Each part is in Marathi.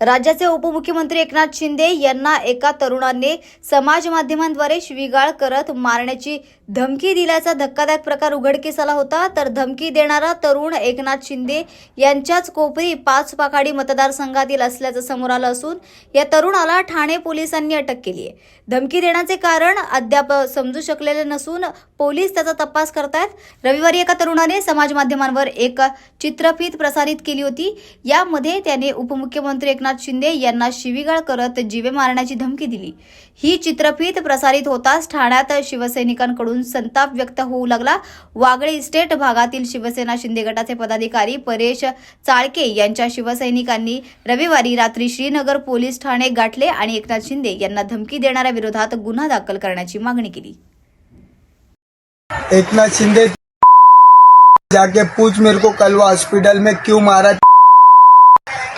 राज्याचे उपमुख्यमंत्री एकनाथ शिंदे यांना एका तरुणाने समाज माध्यमांद्वारे शिवीगाळ करत मारण्याची धमकी दिल्याचा धक्कादायक प्रकार उघडकीस आला होता. तर धमकी देणारा तरुण एकनाथ शिंदे यांच्याच कोपरी पाच पाखाडी मतदारसंघातील असल्याचं समोर आलं असून या तरुणाला ठाणे पोलिसांनी अटक केली आहे. धमकी देण्याचे कारण अद्याप समजू शकलेले नसून पोलीस त्याचा तपास करतायत. रविवारी एका तरुणाने समाज माध्यमांवर एक चित्रफित प्रसारित केली होती. यामध्ये त्याने उपमुख्यमंत्री एकनाथ शिंदे यांना शिवीगाळ करत जीवे मारण्याची धमकी दिली. ही चित्रफित प्रसारित होताच ठाण्यात शिवसैनिकांकडून संताप व्यक्त होऊ लागला. वागळे इस्टेट भागातील शिवसेना शिंदे गटाचे पदाधिकारी परेश चाळके यांच्या शिवसैनिकांनी रविवारी रात्री श्रीनगर पोलीस ठाणे गाठले आणि एकनाथ शिंदे यांना धमकी देणाऱ्या विरोधात गुन्हा दाखल करण्याची मागणी केली. एकनाथ शिंदे जाके पूछ मेरे को कल वो हॉस्पिटल में क्यों मारा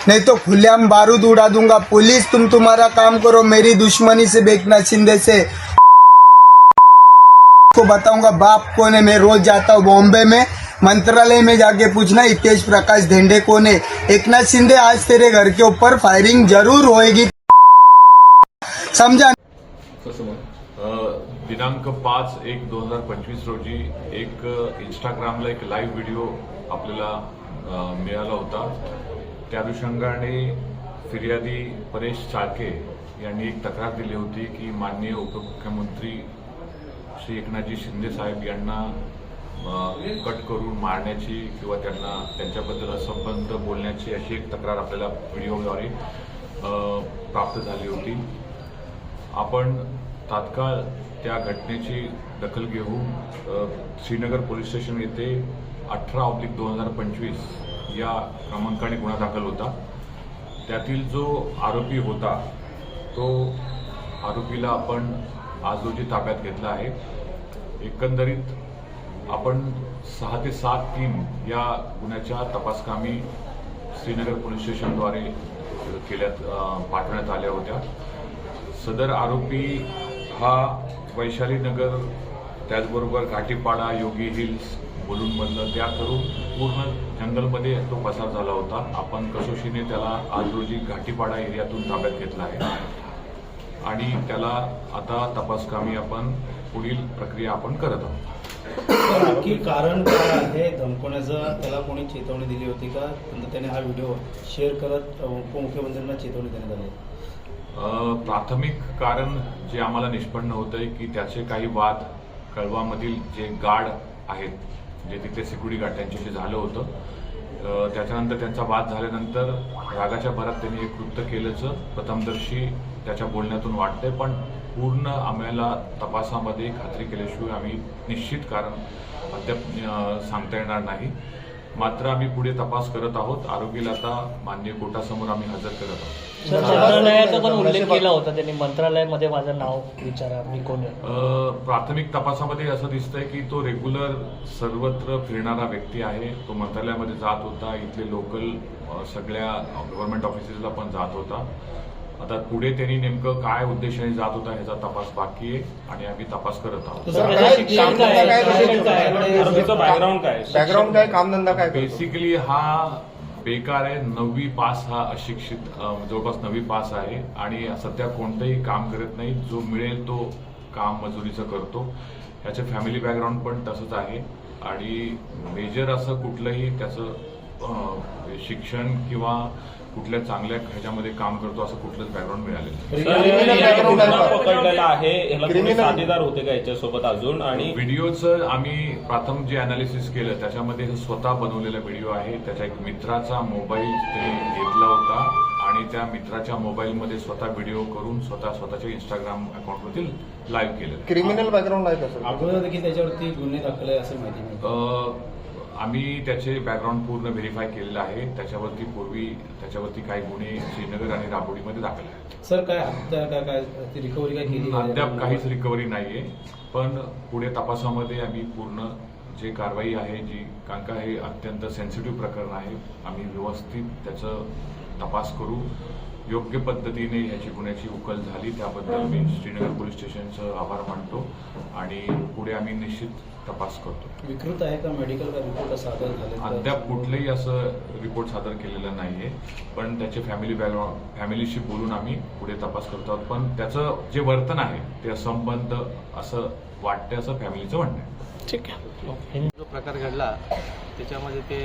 नहीं तो खुले खुलेआम बारूद उड़ा दूँगा। पुलिस तुम तुम्हारा काम करो मेरी दुश्मनी से एकनाथ शिंदे से। को बताऊँगा बाप कौन है? मैं रोज जाता हूँ बॉम्बे में। मंत्रालय में जाके पूछना हितेश प्रकाश धेंडे कौन है? एक नाथ शिंदे आज तेरे घर के ऊपर फायरिंग ज़रूर होएगी। समझा? दिनांक पाच एक दोन हज़ार पंचवीस रोजी एक इंस्टाग्रामला एक लाईव्ह व्हिडिओ आपल्याला अ, मिळाला होता. त्या अनुषंगाने फिर्यादी परेश चाळके यांनी एक तक्रार दिली होती की माननीय उपमुख्यमंत्री श्री एकनाथजी शिंदे साहेब यांना कट करून मारण्याची किंवा त्यांना त्यांच्याबद्दल असंबंध बोलण्याची अशी एक तक्रार आपल्याला व्हिडिओद्वारे प्राप्त झाली होती. आपण तात्काळ त्या घटनेची दखल घेऊन श्रीनगर पोलीस स्टेशन येथे अठरा ऑब्लिक दोन हजार पंचवीस या क्रमांकाने गुन्हा दाखल होता. त्यातील जो आरोपी होता तो आरोपीला आपण आज रोजी ताब्यात घेतला आहे. एकंदरीत आपण सहा ते सात तीन या गुन्ह्याच्या तपासकामी श्रीनगर पोलीस स्टेशनद्वारे केल्यात पाठवण्यात आल्या होत्या. सदर आरोपी हा वैशालीनगर त्याचबरोबर घाटीपाडा योगी हिल्स बोलून बनलं त्या करून पूर्ण जंगलमध्ये तो पसार झाला होता. आपण कसोशीने त्याला आज रोजी घाटीपाडा एरियातून ताब्यात घेतला आहे. आणि त्याला आता तपासकामी आपण पुढील प्रक्रिया आपण करत आहोत. नक्की कारण काय आहे? धमकवण्याचं त्याला कोणी चेतवणी दिली होती का? नंतर त्याने हा व्हिडिओ शेअर करत उपमुख्यमंत्र्यांना चेतवणी देण्यात आली. प्राथमिक कारण जे आम्हाला निष्पन्न होत आहे की त्याचे काही वाद कळवामधील जे गार्ड आहेत जे तिथे सिक्युरिटी गार्ड त्यांच्याशी झालं होतं. त्याच्यानंतर त्यांचा वाद झाल्यानंतर रागाच्या भरात त्यांनी एक कृत्य केल्याचं प्रथमदर्शी त्याच्या बोलण्यातून वाटतंय. पण पूर्ण आम्हाला तपासामध्ये खात्री केल्याशिवाय आम्ही निश्चित कारण अद्याप सांगता येणार नाही. मात्र आम्ही पुढे तपास करत आहोत. आरोग्याला आता मान्य कोर्टासमोर आम्ही हजर करत आहोत. सर मंत्रालयाचा पण उल्लेख केला होता त्यांनी. मंत्रालयामध्ये माझं नाव विचारा मी कोण आहे? अ, प्राथमिक तपासामध्ये असं दिसतंय की तो रेग्युलर सर्वत्र फिरणारा व्यक्ती आहे. तो मंत्रालयामध्ये जात होता. इथले लोकल सगळ्या गव्हर्नमेंट ऑफिसेसला पण जात होता. आता पुढे त्यांनी नेमकं काय उद्देशाने जात होता ह्याचा तपास बाकी आहे आणि आम्ही तपास करत आहोत. त्याचं बॅकग्राऊंड काय बॅकग्राऊंड काय कामधंदा काय? बेसिकली हा बेकार आहे नववी पास हा अशिक्षित जवळपास नववी पास आहे आणि सध्या कोणतंही काम करत नाही. जो मिळेल तो काम मजुरीचं करतो. याचं फॅमिली बॅकग्राऊंड पण तसंच आहे. आणि मेजर असं कुठलंही त्याचं शिक्षण किंवा कुठल्या चांगल्या ह्याच्यामध्ये काम करतो असं कुठलंच बॅकग्राऊंड मिळालेलं आहे. साथीदार होते का याच्यासोबत अजून? आणि व्हिडिओचं आम्ही प्रथम जे अनालिसिस केलं त्याच्यामध्ये हे स्वतः बनवलेला व्हिडिओ आहे. त्याच्या एक मित्राचा मोबाईल त्यांनी घेतला होता. आणि त्या मित्राच्या मोबाईलमध्ये स्वतः व्हिडिओ करून स्वतः स्वतःच्या इंस्टाग्राम अकाउंटवरती लाईव्ह केलं. क्रिमिनल बॅकग्राऊंड आहे का सर अगोदर देखील त्याच्यावरती गुन्हे दाखल आहे असं माहिती आम्ही त्याचे बॅकग्राऊंड पूर्ण व्हेरीफाय केलेलं आहे. त्याच्यावरती पूर्वी त्याच्यावरती काही गुन्हे श्रीनगर आणि राबोडीमध्ये दाखल आहेत. सर काय काय काय रिकव्हरी काय केली? अद्याप काहीच रिकव्हरी नाहीये. पण पुढे तपासामध्ये आम्ही पूर्ण जे कारवाई आहे जी कारण का हे अत्यंत सेन्सिटिव्ह प्रकरण आहे आम्ही व्यवस्थित त्याचं तपास करू. योग्य पद्धतीने ह्याची गुन्ह्याची उकल झाली त्याबद्दल मी श्रीनगर पोलीस स्टेशनचं आभार मानतो आणि पुढे आम्ही निश्चित तपास करतो. विकृत आहे का मेडिकल का रिपोर्ट सादर झाले का? अद्याप कुठलंही असं रिपोर्ट सादर केलेलं नाहीये पण त्याचे फॅमिली बॅकग्राऊंड फॅमिलीशी बोलून आम्ही पुढे तपास करतो आहोत. पण त्याचं जे वर्तन आहे ते असंबद्ध असं वाटते असं फॅमिलीचं म्हणणं आहे. जो प्रकार घडला त्याच्यामध्ये ते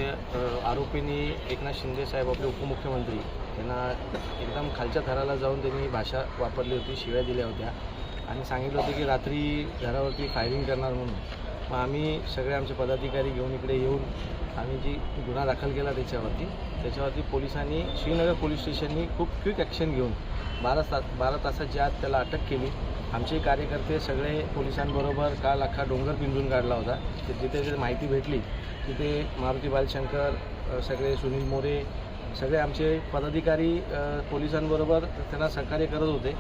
आरोपींनी एकनाथ शिंदे साहेब आपले उपमुख्यमंत्री त्यांना एकदम खालच्या थराला जाऊन त्यांनी भाषा वापरली होती शिव्या दिल्या होत्या आणि सांगितलं होतं की रात्री घरावरती फायरिंग करणार म्हणून. मग आम्ही सगळे आमचे पदाधिकारी घेऊन इकडे येऊन आम्ही जी गुन्हा दाखल केला त्याच्यावरती त्याच्यावरती पोलिसांनी श्रीनगर पोलीस स्टेशननी खूप क्विक ॲक्शन घेऊन बारा तास बारा तासाच्या आत त्याला अटक केली. आमचे कार्यकर्ते सगळे पोलिसांबरोबर काल अख्खा डोंगर पिंजून काढला होता. ते जिथे जिथे माहिती भेटली तिथे मारुती बालशंकर सगळे सुनील मोरे सगळे आमचे पदाधिकारी पोलिसांबरोबर त्यांना सहकार्य करत होते.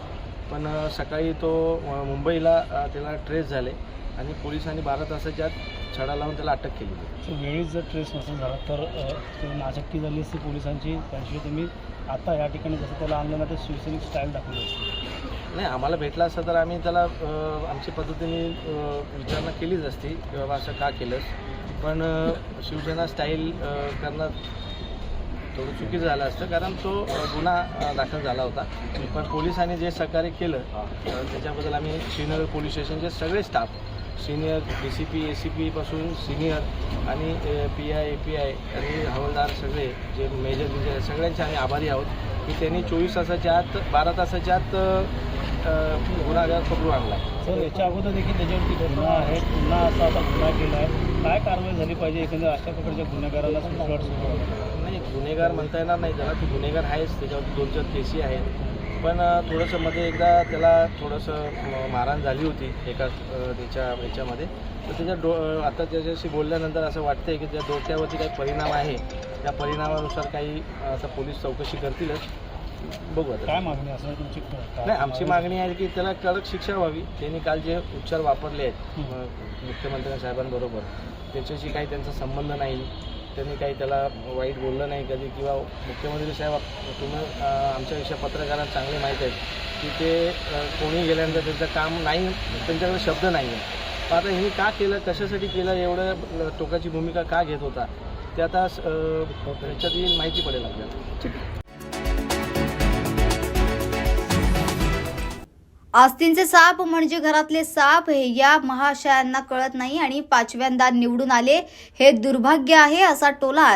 पण सकाळी तो मुंबईला त्याला ट्रेस झाले आणि पोलिसांनी बारा तासाच्या आत छडा लावून त्याला अटक केली तर वेळीच जर ट्रेस नसेल झाला तर ते नाचक्की झाली असती पोलिसांची त्याशिवाय तुम्ही आता या ठिकाणी जसं त्याला आणलं ना ते शिवसैनिक स्टाईल दाखवली असते. नाही आम्हाला भेटला असता तर आम्ही त्याला आमची पद्धतीने विचारणा केलीच असती की बाबा असं का केलंस. पण शिवसेना स्टाईल करणं थोडं चुकीचं झालं असतं कारण तो गुन्हा दाखल झाला होता. पण पोलिसांनी जे सहकार्य केलं त्याच्याबद्दल आम्ही श्रीनगर पोलीस स्टेशनचे सगळे staff senior D C P A C पीपासून senior आणि P I A P I आणि हवालदार सगळे जे मेजर मेजर सगळ्यांचे आम्ही आभारी आहोत. की त्यांनी चोवीस तासाच्या आत बारा तासाच्या आत गुन्हागार पकडून आणला आहे सर याच्या अगोदर देखील त्याच्यावरती गुन्हा आहे पुन्हा असा आता गुन्हा केला आहे. काय कारवाई झाली पाहिजे एकंदर अशा प्रकारच्या गुन्हेगाराला नाही गुन्हेगार म्हणता येणार नाही त्याला. तो गुन्हेगार आहेच. त्याच्यावरती दोन चार केसी आहेत. पण थोडंसं मध्ये एकदा त्याला थोडंसं मारहाण झाली होती एका त्याच्या ह्याच्यामध्ये तर त्याच्या डो आता त्याच्याशी बोलल्यानंतर असं वाटतंय की त्या डोक्यावरती काही परिणाम आहे. त्या परिणामानुसार काही असं पोलीस चौकशी करतीलच. बघू आता. काय मागणी असणार तुमची नाही आमची मागणी आहे की त्याला कडक शिक्षा व्हावी. त्यांनी काल जे उपचार वापरले आहेत मुख्यमंत्री साहेबांबरोबर त्याच्याशी काही त्यांचा संबंध नाही. त्यांनी काही त्याला वाईट बोललं नाही कधी किंवा मुख्यमंत्री साहेब तुम्ही आमच्यापेक्षा पत्रकारांना चांगले माहीत आहेत की ते कोणी गेल्यानंतर त्यांचं काम नाही त्यांच्याकडे शब्द नाही आहे. आता ह्यांनी का केलं कशासाठी केलं एवढं टोकाची भूमिका का घेत होता? ते आता येईल माहिती पडेल आपल्याला. आस्तींचे साप म्हणजे घरातले साप हे या महाशयांना कळत नाही आणि पाचव्यांदा निवडून आले हे दुर्भाग्य आहे असा टोला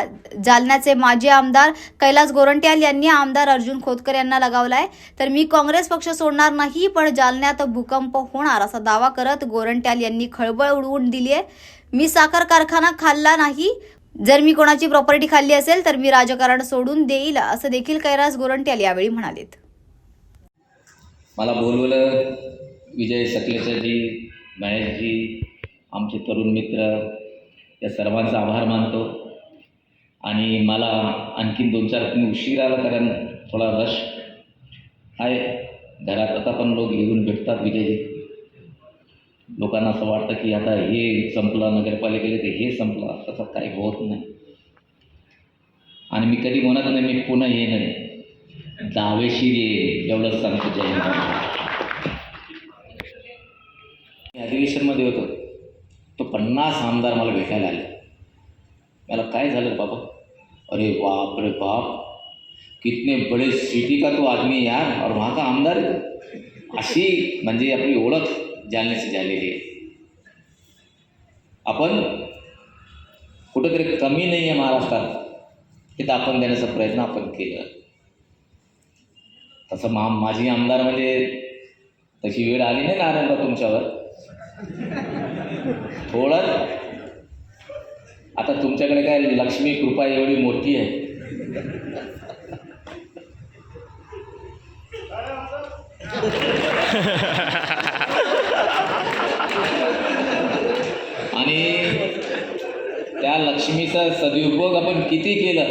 जालन्याचे माजी आमदार कैलास गोरंट्याल यांनी आमदार अर्जुन खोतकर यांना लगावलाय. तर मी काँग्रेस पक्ष सोडणार नाही पण जालन्यात भूकंप होणार असा दावा करत गोरंट्याल यांनी खळबळ उडवून दिली आहे मी साखर कारखाना खाल्ला नाही. जर मी कोणाची प्रॉपर्टी खाल्ली असेल तर मी राजकारण सोडून देईल असं देखील कैलास गोरंट्याल यावेळी म्हणालेत. मला बोलवलं विजय सकलेचाजी महेशजी आमचे तरुण मित्र या सर्वांचा आभार मानतो. आणि मला आणखीन दोन चार तुम्ही उशीर आला कारण थोडा रश आहे. घरात आता पण लोक येऊन भेटतात विजयजी. लोकांना असं वाटतं की आता हे संपलं नगरपालिकेला ते हे संपलं तसं काही होत नाही. आणि मी कधी म्हणत नाही मी पुन्हा येईन दावेशीर एवढंच सांगतो जय मी अधिवेशनमध्ये होतो. तो पन्नास आमदार मला भेटायला आले. मला काय झालं बाबा? अरे बाप रे बाप. कितने बड़े सिटी का तो आदमी यार. और वहाँ का आमदार. अशी म्हणजे आपली ओळख जालन्याची झालेली आहे. आपण कुठंतरी कमी नाही आहे महाराष्ट्रात. हे दाखवून देण्याचा प्रयत्न आपण केला. तसं मा माझी आमदार म्हणजे तशी वेळ आली नाही नारायण तुमच्यावर. थोडं आता तुमच्याकडे काय लक्ष्मी कृपा एवढी मोठी आहे. आणि त्या लक्ष्मीचा सदुपयोग आपण किती केलं?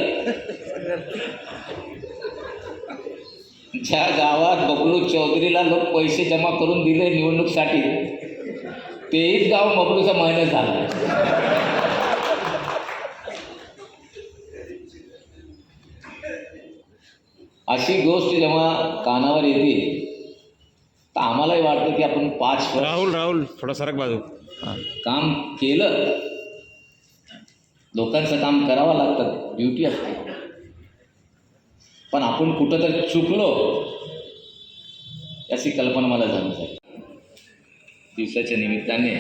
ज्या गावात बबलू चौधरीला लोक पैसे जमा करून दिले निवडणूकसाठी. तेच गाव बबलूचा मायनस झाला. अशी गोष्ट जेव्हा कानावर येते तर आम्हालाही वाटतं की आपण पाच राहुल राहुल थोडा सरक बाजू. काम केलं. लोकांचं काम करावं लागतं. ड्युटी असते. पण आपण कुठं तर चुकलो याची कल्पना मला झाली आहे. दिवसाच्या निमित्ताने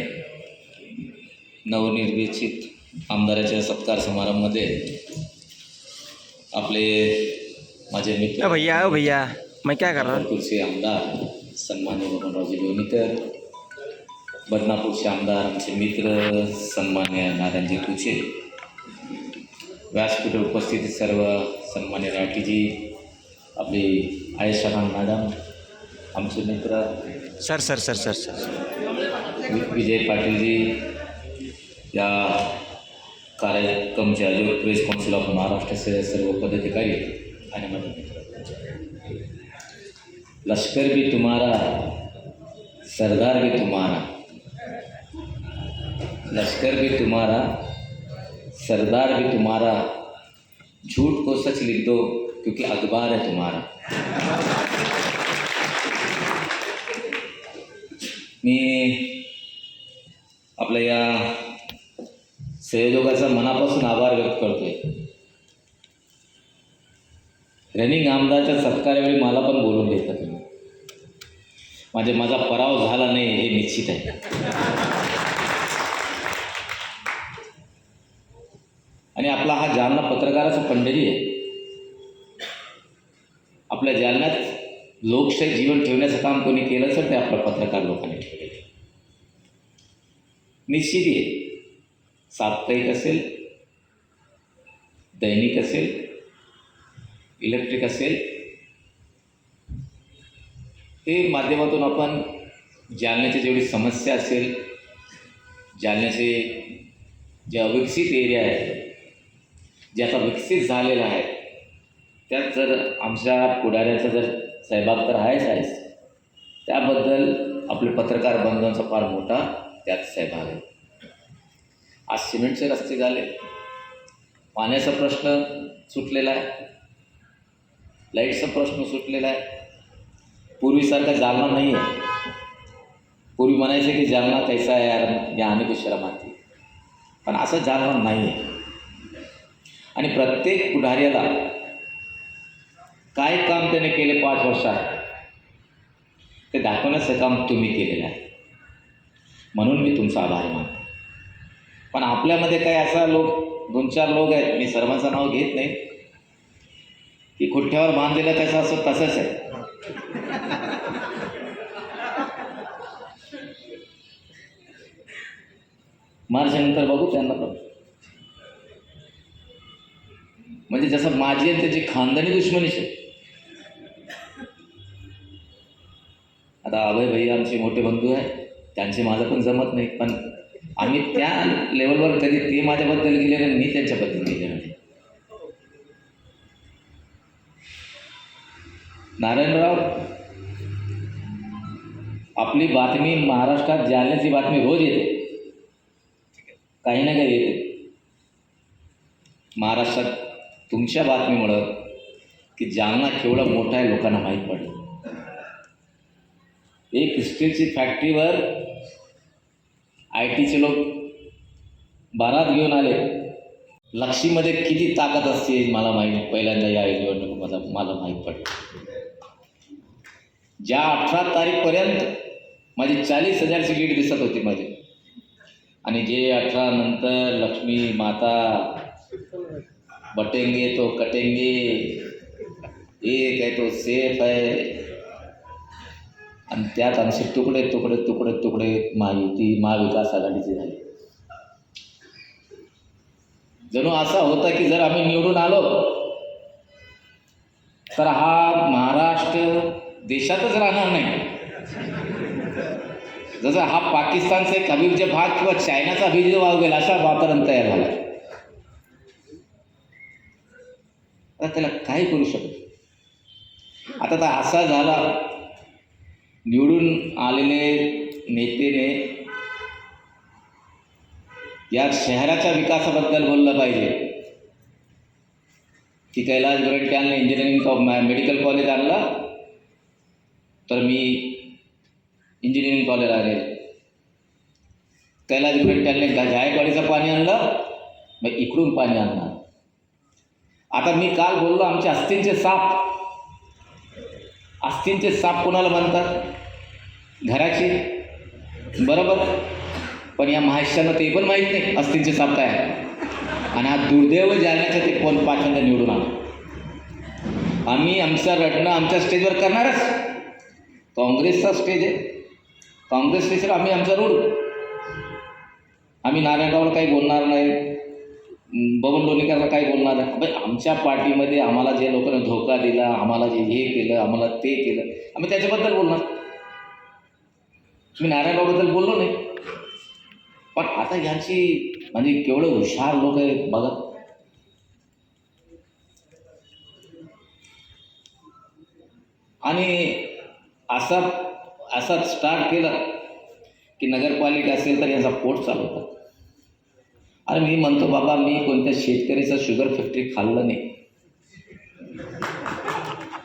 नवनिर्देशित आमदाराच्या सत्कार समारंभामध्ये आपले माझे मित्र भैया भैया मैं क्या कर रहा आमदार सन्मान्य बबनरावजी लोणीकर बदनापूरचे आमदार आमचे मित्र सन्मान्य नारायणजी तुचे व्यासपीठ उपस्थित सर्व सन्मान्य राठीजी आपली आयशा मॅडम आमचे मित्र sir sir sir sir sir. Vijay Patilji या कार्यक्रमचे आयोजक प्रेस काउन्सिल ऑफ़ महाराष्ट्राचे सर्व पदाधिकारी आणि माझे मित्र. लश्कर भी तुम्हारा सरदार भी तुम्हारा. लश्कर भी तुम्हारा सरदार भी तुम्हारा झूठ को सच लिख दो क्योंकि अखबार है तुम्हारा। मी आपल्या या सहयोगाचा मनापासून आभार व्यक्त करतोय. रनिंग आमदारच्या सत्कारावेळी मला पण बोलून घेतलं तुम्ही. म्हणजे माझा पराव झाला नाही हे निश्चित आहे. आणि आपला हा जालना पत्रकाराचा पंढरी आहे. आपल्या जालन्यात लोकशाही जीवन ठेवण्याचं काम कोणी केलं तर ते आपल्या पत्रकार लोकांनी ठेवलेलं निश्चित आहे. साप्ताहिक असेल दैनिक असेल इलेक्ट्रिक असेल ते माध्यमातून आपण जालन्याची जेवढी समस्या असेल जालन्याचे जे अविकसित एरिया आहे ज्याचा विकसित झालेला आहे त्यात जर आमच्या पुढाऱ्याचा जर सहभाग तर आहेच आहेच. त्याबद्दल आपले पत्रकार बंधूंचा फार मोठा त्यात सहभाग आहे. आज सिमेंटचे रस्ते झाले. पाण्याचा प्रश्न सुटलेला आहे. लाईटचा प्रश्न सुटलेला आहे. पूर्वीसारखा जालना नाही आहे. पूर्वी म्हणायचे की जालना कैसा आहे यार या अनेक को पण असं जालना नाही आहे. आणि प्रत्येक पुढाऱ्याला काय काम त्याने केले पाच वर्षात? ते दाखवण्याचं काम तुम्ही केलेलं आहे. म्हणून मी तुमचा आभार मानतो. पण आपल्यामध्ये काय असा लोक दोन चार लोक आहेत मी सर्वांचं नाव घेत नाही. की खुट्ट्यावर बांधलेलं कसं असं तसंच आहे. मार्चनंतर बघू त्यांना पण. म्हणजे जसं माझी आणि त्याची खानदानी दुश्मनीच आहे आता अभय भैया आमचे मोठे बंधू आहे त्यांचे माझं पण जमत नाही. पण आम्ही त्या लेवलवर कधी ते माझ्याबद्दल गेले आणि मी त्यांच्याबद्दल गेले नाही. नारायणराव आपली बातमी महाराष्ट्रात जालन्याची बातमी रोज येते. काही ना काही येते. महाराष्ट्रात तुमच्या बातमीमुळं की जालना केवढा मोठा आहे लोकांना माहीत पडलं. एक स्टीलची फॅक्टरीवर आय टीचे लोक बारात घेऊन आले. लक्षीमध्ये किती ताकद असते मला माहीत पहिल्यांदा या निवडणुकीमध्ये मला माहीत पडलं. ज्या अठरा तारीखपर्यंत माझी चाळीस हजारची लीड दिसत होती माझी. आणि जे अठरा नंतर लक्ष्मी माता बटेंगे तो कटेंगे। एक आहे तो सेफ आहे. आणि त्यात आमचे तुकडे तुकडे तुकडे तुकडे महायुती महाविकास आघाडीचे झाले. जणू असा होता की जर आम्ही निवडून आलो तर हा महाराष्ट्र देशातच राहणार नाही. जसं हा पाकिस्तानचा एक अभिजय भाग किंवा चायनाचा अभिजय वाव होईल असा वातावरण तयार झाला. आता त्याला काय करू शकतो आता तर असा झाला निवडून आलेले नेतेने या शहराच्या विकासाबद्दल बोललं पाहिजे. की कैलास आणलं इंजिनिअरिंग कॉ मेडिकल कॉलेज आणलं तर मी इंजिनिअरिंग कॉलेज आले. कैलास गोरंट्यालने आणले जायकवाडीचं पाणी आणलं मग इकडून पाणी आणणार. आता मी काल बोललो आमचे अस्थिंचे साप. अस्थिंचे साप कोणाला म्हणतात घराची? बरोबर. पण या महाराष्ट्रानं ते पण माहीत नाही अस्थिंचे साप काय आहे. आणि हा दुर्दैव जालण्याचं ते कोण पाचव्यांदा निवडून आलं आम्ही आमचं रडणं आमच्या स्टेजवर करणारच. काँग्रेसचा स्टेज आहे. काँग्रेस स्टेजवर आम्ही आमचा रोड आम्ही नारायणगावला काही बोलणार नाही. बबन लोणीकरला काही बोलणार नाही आमच्या पार्टीमध्ये आम्हाला जे लोकांना धोका दिला आम्हाला जे हे केलं आम्हाला ते केलं आम्ही त्याच्याबद्दल बोलणार? मी नारायणबाबद्दल बोललो नाही. पण आता ह्याची म्हणजे केवढं हुशार लोक आहेत बघा. आणि असा असा स्टार्ट केला की नगरपालिका असेल तर यांचा पोट चालवतात. अरे मी म्हणतो बाबा मी कोणत्या शेतकऱ्याचं शुगर फॅक्टरी खाल्लं नाही.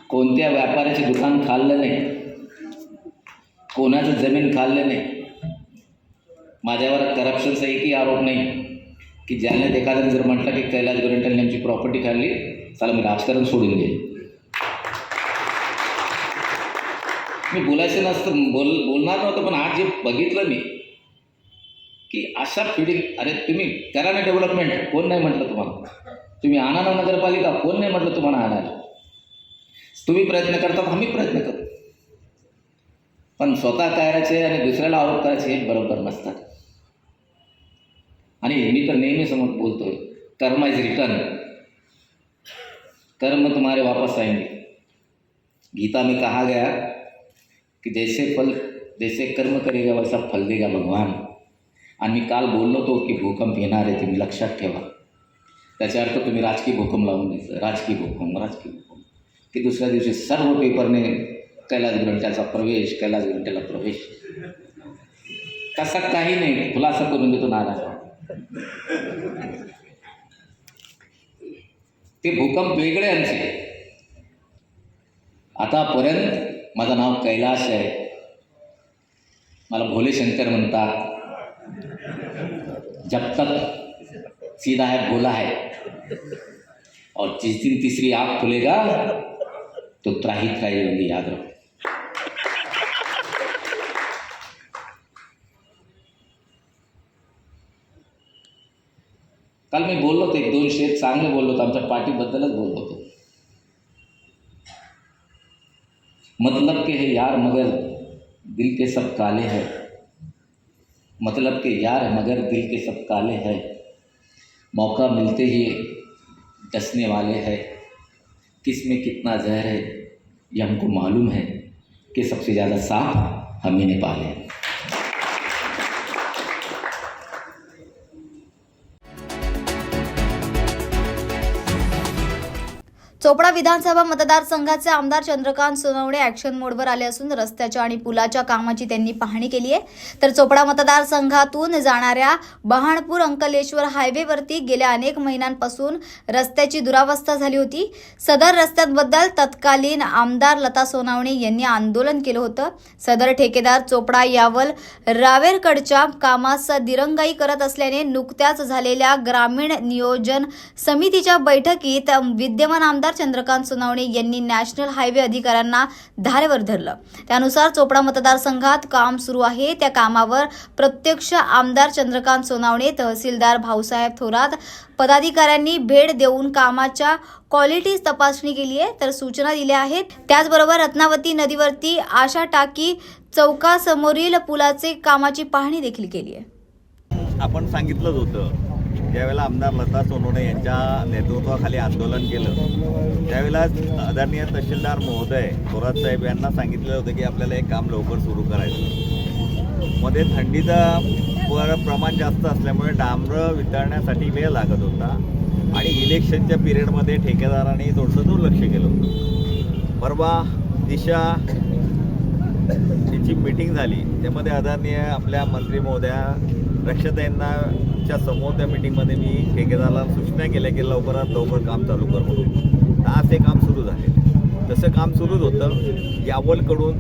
कोणत्या व्यापाऱ्याचे दुकान खाल्लं नाही. कोणाचं जमीन खाल्लं नाही. माझ्यावर करप्शनचा एकही आरोप नाही. की ज्याने एखाद्याने जर म्हटलं की कैलास गोरंट्याने यांची प्रॉपर्टी खाल्ली चला मी राजकारण सोडून देईल मी बोलायचं नसतं बोल बोलणार नव्हतं पण आज जे बघितलं मी की अशा फिडिंग अरे तुम्ही करा ना डेव्हलपमेंट कोण नाही म्हटलं तुम्हाला? तुम्ही आणा ना नगरपालिका कोण नाही म्हटलं तुम्हाला आणायला? तुम्ही प्रयत्न करतात आम्ही प्रयत्न करतो. पण स्वतः करायचे आणि दुसऱ्याला आरोप करायचे हे बरोबर नसतात. आणि मी तर नेहमी समोर बोलतोय कर्म इज रिटर्न कर्म तुम्हारे वापस आएंगे. गीता में कहा गया कि जैसे फल जैसे कर्म करेगा वैसा फल देगा भगवान. आणि मी काल बोललो तो की भूकंप येणार आहे तुम्ही लक्षात ठेवा. त्याचा अर्थ तुम्ही राजकीय भूकंप लावून द्यायचं राजकीय भूकंप राजकीय भूकंप. की दुसऱ्या दिवशी सर्व पेपरने कैलास ग्रंथाचा प्रवेश कैलास ग्रंथाला प्रवेश. तसा काही नाही. खुलासा करून देतो नाराज ते भूकंप वेगळे आमचे. आतापर्यंत माझं नाव कैलास आहे. मला भोले शंकर म्हणतात. जब तक सीधा है भोला है। और जिस दिन तीसरी आँख खुलेगा तो त्राही त्राही होंगी याद रखो। काल मी बोललो होतो एक दोन शेत चांगले बोललो होतो आमच्या पार्टीबद्दलच बोललो होतो मतलब के है यार, मगर दिल के सब काले हैं। मतलब के यार मगर दिल के सब काले हैं। मौका मिलते ही डसने वाले हैं। किसमें कितना जहर है, ये हमको मालूम है कि सबसे ज़्यादा साफ़ हम ही ने पाले चोपडा विधानसभा मतदारसंघाचे आमदार चंद्रकांत सोनवणे ऍक्शन मोडवर आले असून रस्त्याच्या आणि पुलाच्या कामाची त्यांनी पाहणी केली आहे. तर चोपडा मतदारसंघातून जाणाऱ्या बहाणपूर अंकलेश्वर हायवेवरती गेल्या अनेक महिन्यांपासून रस्त्याची दुरावस्था झाली होती. सदर रस्त्यांबद्दल तत्कालीन आमदार लता सोनावणे यांनी आंदोलन केलं होतं. सदर ठेकेदार चोपडा यावल रावेरकडच्या कामास दिरंगाई करत असल्याने नुकत्याच झालेल्या ग्रामीण नियोजन समितीच्या बैठकीत विद्यमान आमदार चंद्रकांत सोनावणे यांनी नॅशनल हायवे अधिकाऱ्यांना धारेवर धरलं. त्यानुसार चोपडा मतदारसंघात काम सुरू आहे. त्या कामावर प्रत्यक्ष आमदार चंद्रकांत सोनावणे तहसीलदार भाऊसाहेब थोरात पदाधिकाऱ्यांनी भेट देऊन कामाच्या क्वालिटी तपासणी केली आहे तर सूचना दिल्या आहेत. त्याचबरोबर रत्नावती नदीवरती आशा टाकी चौकासमोरील पुलाचे कामाची पाहणी देखील केली आहे. आपण सांगितलंच होतं ज्यावेळेला आमदार लता सोनवणे यांच्या नेतृत्वाखाली आंदोलन केलं त्यावेळेला आदरणीय तहसीलदार महोदय थोरात साहेब यांना सांगितलं होतं की आपल्याला एक काम लवकर सुरू करायचं मध्ये थंडीचं प्रमाण जास्त असल्यामुळे डांबरं वितळण्यासाठी वेळ लागत होता आणि इलेक्शनच्या पिरियडमध्ये ठेकेदारांनी थोडंसं दुर्लक्ष केलं होतं. परवा दिशा तिची मीटिंग झाली त्यामध्ये आदरणीय आपल्या मंत्री महोदया रक्षताईंनाच्या समोर त्या मीटिंगमध्ये मी ठेकेदाराला सूचना केल्या की लवकरात लवकर काम चालू कर म्हणून. तर आज ते काम सुरू झाले. तसं काम सुरूच होतं यावलकडून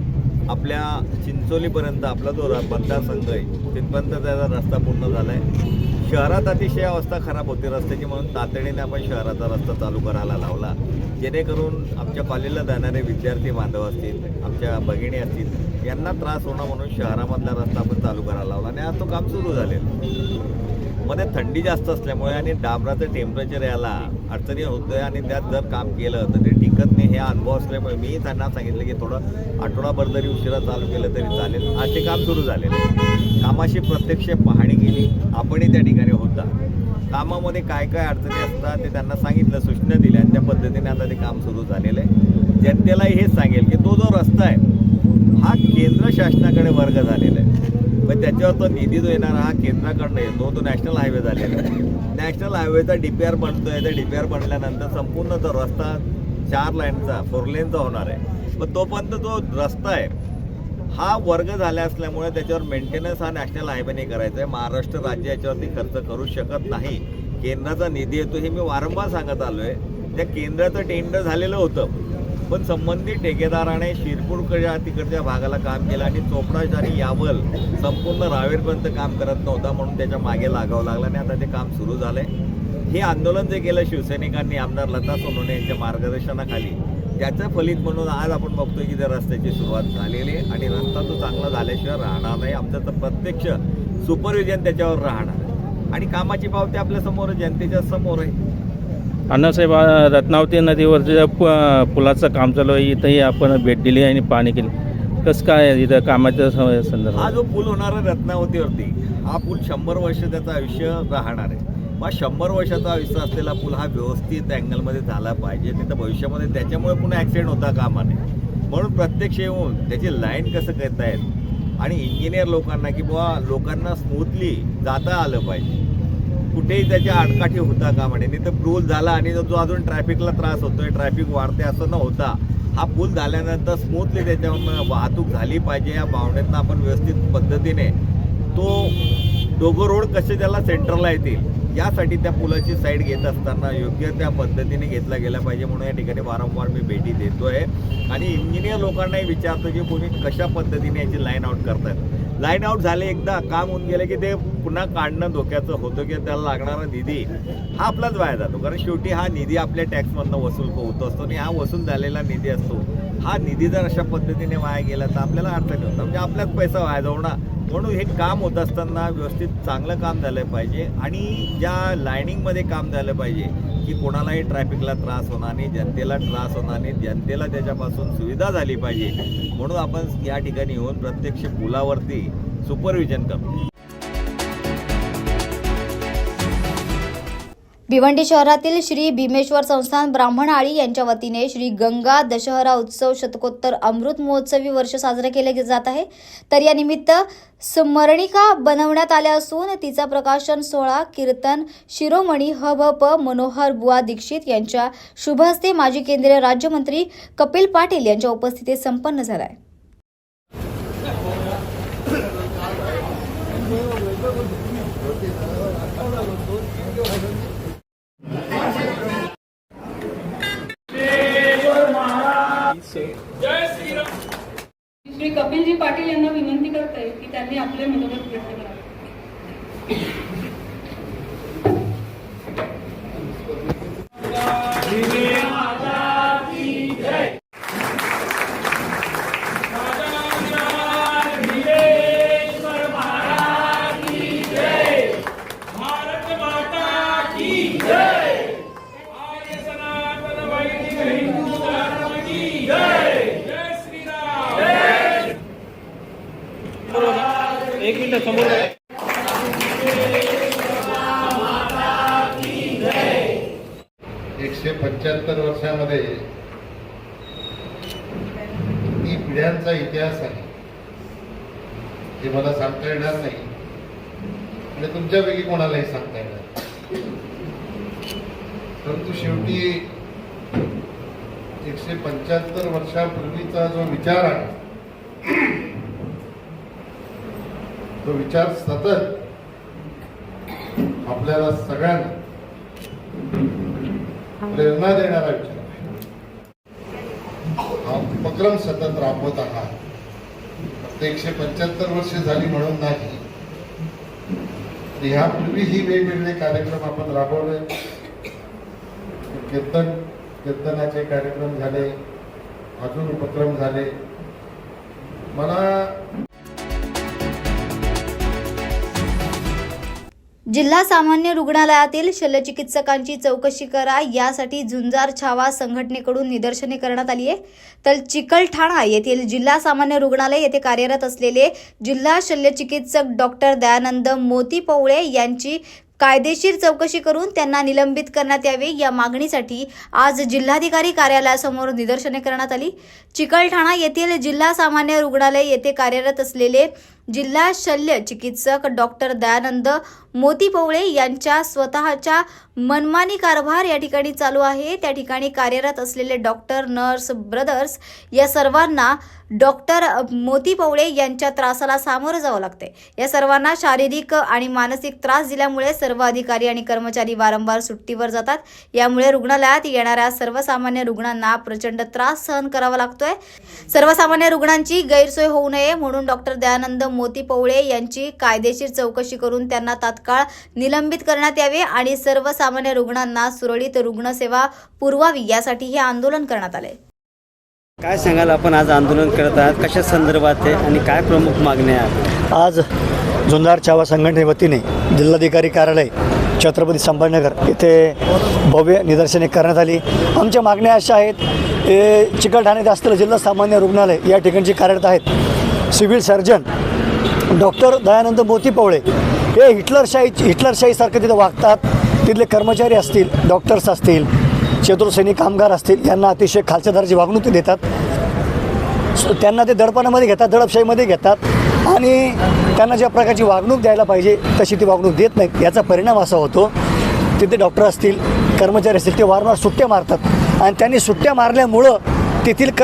आपल्या चिंचोलीपर्यंत आपला जो र- मतदारसंघ आहे तिथपर्यंत त्याचा रस्ता पूर्ण झाला आहे शहरात अतिशय अवस्था खराब होती. रस्त्याची म्हणून तातडीने आपण शहराचा रस्ता चालू करायला लावला. जेणेकरून आमच्या कॉलेजला जाणारे विद्यार्थी बांधव असतील आमच्या भगिनी असतील यांना त्रास होणार म्हणून शहरामधला रस्ता आपण चालू करायला लावला आणि आज तो काम सुरू झालेलं मध्ये थंडी जास्त असल्यामुळे आणि डांबराचं टेम्परेचर याला अडचणी होतोय आणि त्यात जर काम केलं तर ते टिकत नाही. हे अनुभव असल्यामुळे मी त्यांना सांगितलं की थोडं आठवडाभर जरी उशिरा चालू केलं तरी चालेल. आज ते काम सुरू झालेलं कामाशी प्रत्यक्ष पाहणी गेली आपणही त्या ठिकाणी होता. कामामध्ये काय काय अडचणी असतात ते त्यांना सांगितलं सूचना दिल्या आणि त्या पद्धतीने आता ते काम सुरू झालेलं आहे. जनतेलाही हेच सांगेल की तो जो रस्ता आहे हा केंद्र शासनाकडे वर्ग झालेला आहे. पण त्याच्यावर तो निधी जो येणार हा केंद्राकडनं येतो तो नॅशनल हायवे झालेला आहे. नॅशनल हायवेचा डी पी आर बनतोय त्या डी पी आर बनल्यानंतर संपूर्ण तो रस्ता चार लाईनचा फोर लेनचा होणार आहे. पण तोपर्यंत जो रस्ता आहे हा वर्ग झाला असल्यामुळे त्याच्यावर मेंटेनन्स हा नॅशनल हायवेने करायचा आहे. महाराष्ट्र राज्य याच्यावरती खर्च करू शकत नाही. केंद्राचा निधी येतो हे मी वारंवार सांगत आलो आहे त्या केंद्राचं टेंडर झालेलं होतं पण संबंधित ठेकेदाराने शिरपूरकडच्या तिकडच्या भागाला काम केलं आणि चोपडाच आणि यावल संपूर्ण रावेरपर्यंत काम करत नव्हता म्हणून त्याच्यामागे लागावं लागलं आणि आता ते काम सुरू झालं आहे हे आंदोलन जे केलं शिवसैनिकांनी आमदार लता सोनवणे यांच्या मार्गदर्शनाखाली त्याचं फलित म्हणून आज आपण बघतोय की त्या रस्त्याची सुरुवात झालेली आहे आणि रस्ता तो चांगला झाल्याशिवाय राहणार नाही. आमचं तर प्रत्यक्ष सुपरविजन त्याच्यावर राहणार. आणि कामाची पावती आपल्यासमोर जनतेच्या समोर आहे. अण्णासाहेब रत्नावती नदीवरच्या प- पुलाचं काम चालू आहे इथंही आपण भेट दिली आणि पाणी केली. कसं काय इथं कामाच्या स- हा संदर्भात जो पूल होणार आहे रत्नावतीवरती हा पूल शंभर वर्ष त्याचं आयुष्य राहणार आहे. मग शंभर वर्षाचा आयुष्य असलेला पूल हा व्यवस्थित अँगलमध्ये झाला पाहिजे. नाही तर भविष्यामध्ये त्याच्यामुळे पुन्हा ॲक्सिडेंट होता कामा नये. म्हणून प्रत्यक्ष येऊन त्याची लाईन कसं करतायत आणि इंजिनियर लोकांना की बुवा लोकांना स्मूथली जाता आलं पाहिजे. कुठेही त्याच्या आडकाठी होता कामा म्हणे नाही तर पूल झाला आणि जो अजून ट्रॅफिकला त्रास होतोय ट्रॅफिक वाढते असं न होता हा पूल झाल्यानंतर स्मूथली त्याच्यावर वाहतूक झाली पाहिजे. या भावनेतनं आपण व्यवस्थित पद्धतीने तो दोघं रोड कसे त्याला सेंटरला येतील? यासाठी त्या पुलाची साईड घेत असताना योग्य त्या पद्धतीने घेतला गेला पाहिजे म्हणून या ठिकाणी वारंवार मी भेटी देतोय. आणि इंजिनियर लोकांनाही विचारतो की कोणी कशा पद्धतीने याची लाईन आउट करतात. लाईन आउट झाले एकदा काम होऊन गेले की ते पुन्हा काढणं धोक्याचं होतं की त्याला लागणारा निधी हा आपलाच वाया जातो. कारण शेवटी हा निधी आपल्या टॅक्समधनं वसूल होत असतो आणि हा वसूल झालेला निधी असतो. हा निधी जर अशा पद्धतीने वाया गेला तर आपल्याला अडचण होतं म्हणजे आपलाच पैसा वाया जाऊ ना. म्हणून हे काम होत असताना व्यवस्थित चांगलं काम झालं पाहिजे आणि ज्या लाईनिंगमध्ये काम झालं पाहिजे की कोणालाही ट्रॅफिकला त्रास होणार नाही जनतेला त्रास होणार नाही जनतेला त्याच्यापासून सुविधा झाली पाहिजे. म्हणून आपण या ठिकाणी येऊन प्रत्यक्ष पुलावरती सुपरविजन करतो. भिवंडी शहरातील श्री भीमेश्वर संस्थान ब्राह्मणाळी यांच्या वतीने श्री गंगा दशहरा उत्सव शतकोत्तर अमृत महोत्सवी वर्ष साजरे केले जात आहे. तर या निमित्त स्मरणिका बनवण्यात आल्या असून तिचा प्रकाशन सोहळा कीर्तन शिरोमणी ह भ प मनोहर बुवा दीक्षित यांच्या शुभ हस्ते माजी केंद्रीय राज्यमंत्री कपिल पाटील यांच्या उपस्थितीत संपन्न झाला आहे. श्री कपिलजी पाटील यांना विनंती करते की त्यांनी आपले मनोगत व्यक्त करावे. एकशे पंच्याहत्तर वर्षामध्ये किती पिढ्यांचा इतिहास आहे. हे मला सांगता येणार नाही. आणि तुमच्यापैकी कोणालाही सांगता येणार परंतु शेवटी एकशे पंच्याहत्तर वर्षापूर्वीचा जो विचार आहे तो विचार सतत आपल्याला सगळ्यांना प्रेरणा देणारा विचार हा उपक्रम सतत राबवत आहात प्रत्येकशे एकशे पंच्याहत्तर वर्ष झाली म्हणून नाही. तर ह्यापूर्वीही वेगवेगळे कार्यक्रम आपण राबवले. कीर्तन कीर्तनाचे कार्यक्रम झाले. अजून उपक्रम झाले. मला जिल्हा सामान्य रुग्णालयातील शल्यचिकित्सकांची चौकशी करा यासाठी झुंजार छावा संघटनेकडून निदर्शने करण्यात आली आहे. तर चिकलठाणा येथील जिल्हा सामान्य रुग्णालय येथे कार्यरत असलेले जिल्हा शल्यचिकित्सक डॉक्टर दयानंद मोती पवळे यांची कायदेशीर चौकशी करून त्यांना निलंबित करण्यात यावे या मागणीसाठी आज जिल्हाधिकारी कार्यालयासमोर निदर्शने करण्यात आली. चिकलठाणा येथील जिल्हा सामान्य रुग्णालय येथे कार्यरत असलेले जिल्हा शल्य चिकित्सक डॉक्टर दयानंद मोती पवळे यांच्या स्वतःच्या मनमानी कारभार या ठिकाणी चालू आहे. त्या ठिकाणी कार्यरत असलेले डॉक्टर नर्स ब्रदर्स या सर्वांना डॉक्टर मोती पवळे यांच्या त्रासाला सामोरं जावं लागते या सर्वांना शारीरिक आणि मानसिक त्रास दिल्यामुळे सर्व अधिकारी आणि कर्मचारी वारंवार सुट्टीवर जातात. यामुळे रुग्णालयात येणाऱ्या सर्वसामान्य रुग्णांना प्रचंड त्रास सहन करावा लागतोय. सर्वसामान्य रुग्णांची गैरसोय होऊ नये म्हणून डॉक्टर दयानंद मोती पवळे यांची कायदेशीर चौकशी करून त्यांना तात्काळ निलंबित करण्यात यावे आणि सर्वसामान्य रुग्णांना सुरळीत रुग्णसेवा पुरवावी यासाठी हे आंदोलन करण्यात आले. काय सांगाल आपण आज आंदोलन करत आहात? कशा संदर्भात आहे आणि काय प्रमुख मागण्या आहेत? आज झुंजार छावा संघटने वतीने जिल्हाधिकारी कार्यालय छत्रपती संभाजीनगर येथे भव्य निदर्शने करण्यात आली. आमच्या मागण्या अशा आहेत चिकलठाण्यात असलेलं जिल्हा सामान्य रुग्णालय या ठिकाणची कार्यरत आहेत. सिव्हिल सर्जन डॉक्टर दयानंद मोती पवळे हे हिटलरशाही हिटलरशाहीसारखे तिथे वागतात. तिथले कर्मचारी असतील डॉक्टर्स असतील चतुर्सैनिक कामगार असतील यांना अतिशय खालच्या दर्जाची वागणूक ते देतात त्यांना ते दडपणामध्ये घेतात दडपशाहीमध्ये घेतात आणि त्यांना ज्या प्रकारची वागणूक द्यायला पाहिजे तशी ती वागणूक देत नाहीत. याचा परिणाम असा होतो तिथे डॉक्टर असतील कर्मचारी असतील ते वारंवार सुट्ट्या मारतात. आणि त्यांनी सुट्ट्या मारल्यामुळं तेथील क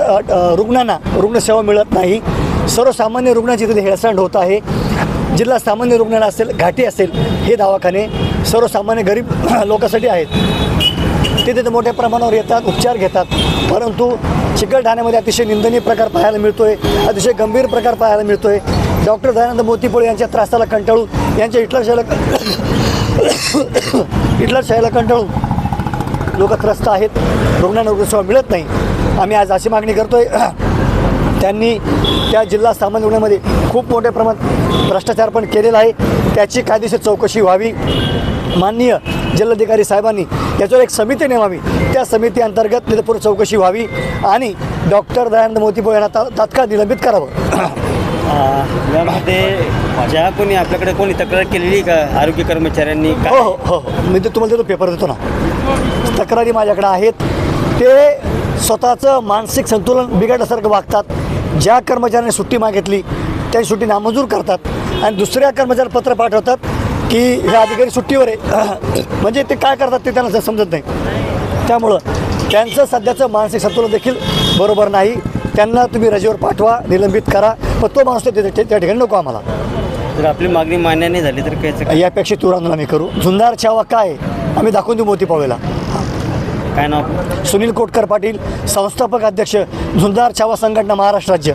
रुग्णांना रुग्णसेवा मिळत नाही. सर्वसामान्य रुग्णाची तिथे हेळसांड होत आहे. जिल्हा सामान्य रुग्णालय असेल घाटी असेल हे दवाखाने सर्वसामान्य गरीब लोकांसाठी आहेत. ते तिथे मोठ्या प्रमाणावर येतात उपचार घेतात. परंतु चिकलठाण्यामध्ये अतिशय निंदनीय प्रकार पाहायला मिळतो आहे अतिशय गंभीर प्रकार पाहायला मिळतो आहे डॉक्टर दयानंद मोतीपोळे यांच्या त्रासाला कंटाळून यांच्या हिटलरशाहीला हिटलरशाहीला कंटाळून लोक त्रस्त आहेत. रुग्णांना रुग्णसेवा मिळत नाही. आम्ही आज अशी मागणी करतो आहे त्यांनी त्या जिल्हा सामान्य रुग्णामध्ये खूप मोठ्या प्रमाणात भ्रष्टाचार पण केलेला आहे. त्याची कायदेशीर चौकशी व्हावी. माननीय जिल्हाधिकारी साहेबांनी याच्यावर एक समिती नेमावी. त्या समिती अंतर्गत पूर्ण चौकशी व्हावी आणि डॉक्टर दयानंद मोतीपो यांना ता तात्काळ निलंबित करावं. यामध्ये ज्या कोणी आपल्याकडे कोणी तक्रार केलेली का? आरोग्य कर्मचाऱ्यांनी हो हो हो हो. मी ते तुम्हाला देतो पेपर देतो ना. तक्रारी माझ्याकडे आहेत. ते स्वतःचं मानसिक संतुलन बिघडल्यासारखं वागतात. ज्या कर्मचाऱ्याने सुट्टी मागितली त्या सुट्टी नामंजूर करतात. आणि दुसऱ्या कर्मचाऱ्याला पत्र पाठवतात की हे अधिकारी सुट्टीवर आहे. म्हणजे ते काय करतात ते त्यांना समजत नाही. त्यामुळं त्यांचं सध्याचं मानसिक संतुलन देखील बरोबर नाही. त्यांना तुम्ही रजेवर पाठवा निलंबित करा. पण तो माणूस त्या ठिकाणी नको आम्हाला. जर आपली मागणी मान्य नाही झाली तर काय यापेक्षा तीव्र आंदोलन आम्ही करू. झुंजार छावा काय? आम्ही दाखवून देऊ मोती पावेला. काय नाव? सुनील कोटकर पाटील संस्थापक अध्यक्ष झुंजार छावा संघटना महाराष्ट्र राज्य.